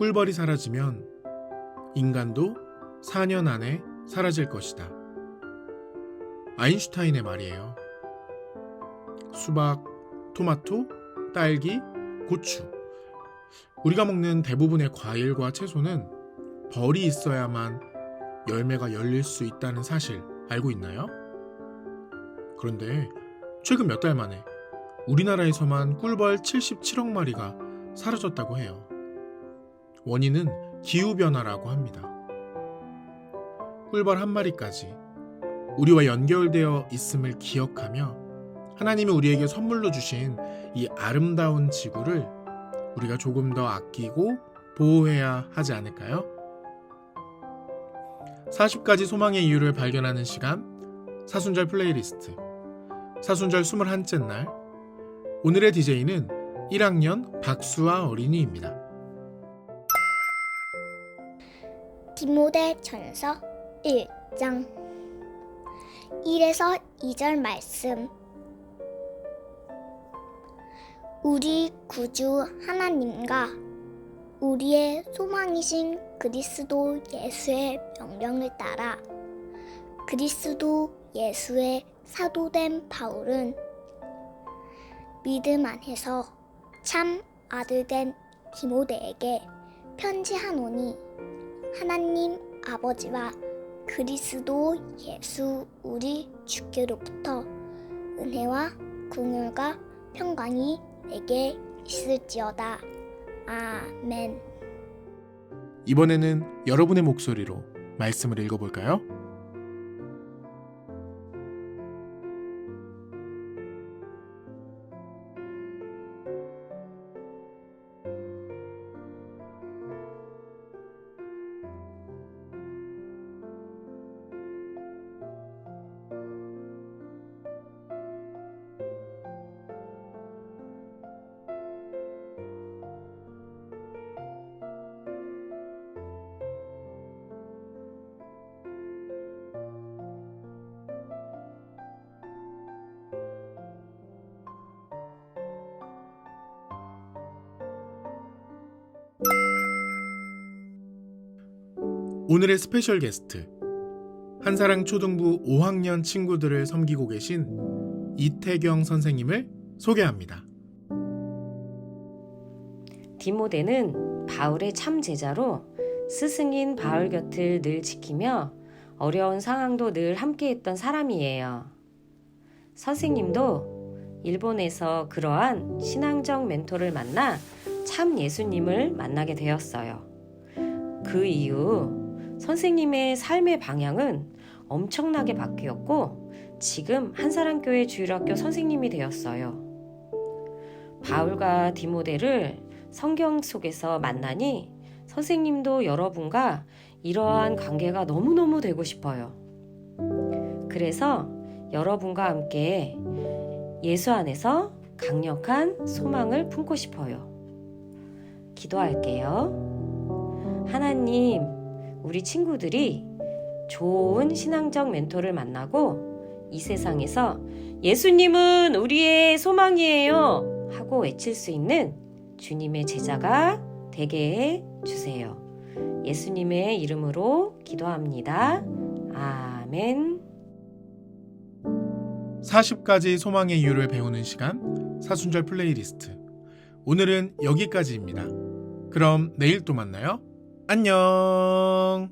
꿀벌이 사라지면 인간도 4년 안에 사라질 것이다. 아인슈타인의 말이에요. 수박, 토마토, 딸기, 고추. 우리가 먹는 대부분의 과일과 채소는 벌이 있어야만 열매가 열릴 수 있다는 사실 알고 있나요? 그런데 최근 몇 달 만에 우리나라에서만 꿀벌 77억 마리가 사라졌다고 해요. 원인은 기후변화라고 합니다. 꿀벌 한 마리까지 우리와 연결되어 있음을 기억하며 하나님이 우리에게 선물로 주신 이 아름다운 지구를 우리가 조금 더 아끼고 보호해야 하지 않을까요? 40가지 소망의 이유를 발견하는 시간 사순절 플레이리스트 사순절 21째 날 오늘의 DJ는 1학년 박수아 어린이입니다. 디모데 전서 1장. 1에서 2절 말씀. 우리 구주 하나님과 우리의 소망이신 그리스도 예수의 명령을 따라 그리스도 예수의 사도된 바울은 믿음 안에서 참 아들된 디모데에게 편지하노니 하나님 아버지와 그리스도 예수 우리 주께로부터 은혜와 궁율과 평강이 내게 있을지어다. 아멘. 이번에는 여러분의 목소리로 말씀을 읽어볼까요? 오늘의 스페셜 게스트 한사랑 초등부 5학년 친구들을 섬기고 계신 이태경 선생님을 소개합니다. 디모데는 바울의 참 제자로 스승인 바울 곁을 늘 지키며 어려운 상황도 늘 함께했던 사람이에요. 선생님도 일본에서 그러한 신앙적 멘토를 만나 참 예수님을 만나게 되었어요. 그 이후 선생님의 삶의 방향은 엄청나게 바뀌었고 지금 한사랑교회 주일학교 선생님이 되었어요. 바울과 디모데를 성경 속에서 만나니 선생님도 여러분과 이러한 관계가 너무너무 되고 싶어요. 그래서 여러분과 함께 예수 안에서 강력한 소망을 품고 싶어요. 기도할게요. 하나님, 우리 친구들이 좋은 신앙적 멘토를 만나고 이 세상에서 예수님은 우리의 소망이에요 하고 외칠 수 있는 주님의 제자가 되게 해 주세요. 예수님의 이름으로 기도합니다. 아멘. 40가지 소망의 이유를 배우는 시간 사순절 플레이리스트 오늘은 여기까지입니다. 그럼 내일 또 만나요. 안녕.